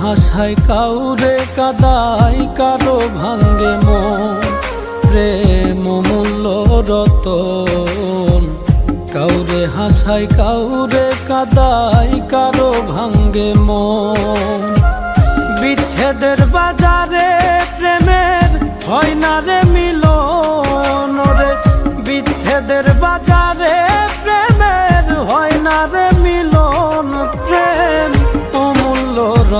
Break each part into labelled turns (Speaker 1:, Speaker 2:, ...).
Speaker 1: হাসায়, কাউরে কাদাই কারও ভাঙ্গে মন। প্রেম মূল্য রতন। কাউরে হাসায়, কাউরে কাদাই কারও ভাঙ্গে মন। বিচ্ছেদের বাজারে প্রেমের হয় না রে মিলন রে। বিচ্ছেদের বাজারে প্রেমের হয় না রে মিলন।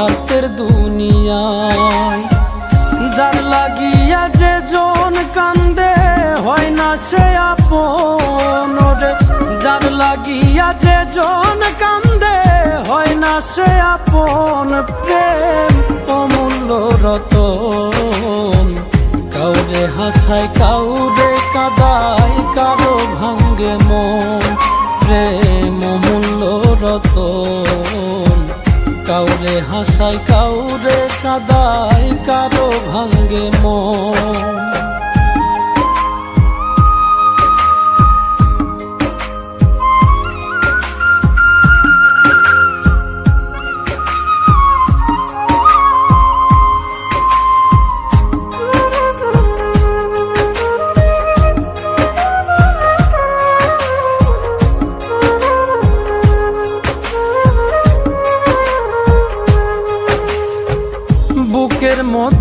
Speaker 1: সাতের দুনিয়ায়। যার লাগিয়া যে জন কান্দে, হয় না সে আপন যার লাগিয়া যে জন কান্দে, হয় না সে আপন প্রেম। অমূল্য রতন, কাউরে হাসায়, কাউরে হাসায় কাউরে কাদায় কারও ভাঙ্গে মন।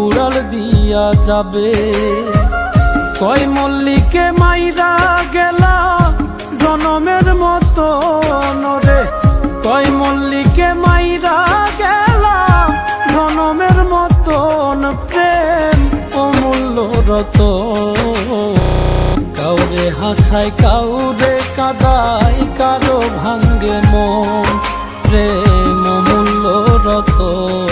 Speaker 1: উড়াল দিয়া যাবে। কয় মল্লিকে মাইরা গেলা জনমের মতো রে কয় মল্লিকে মাইরা গেলা জনমের মতন প্রেম অমূল্য রত। কাউরে হাসায়, কাউরে কাদাই কারও ভাঙ্গে মন। প্রেম মূল্য রতন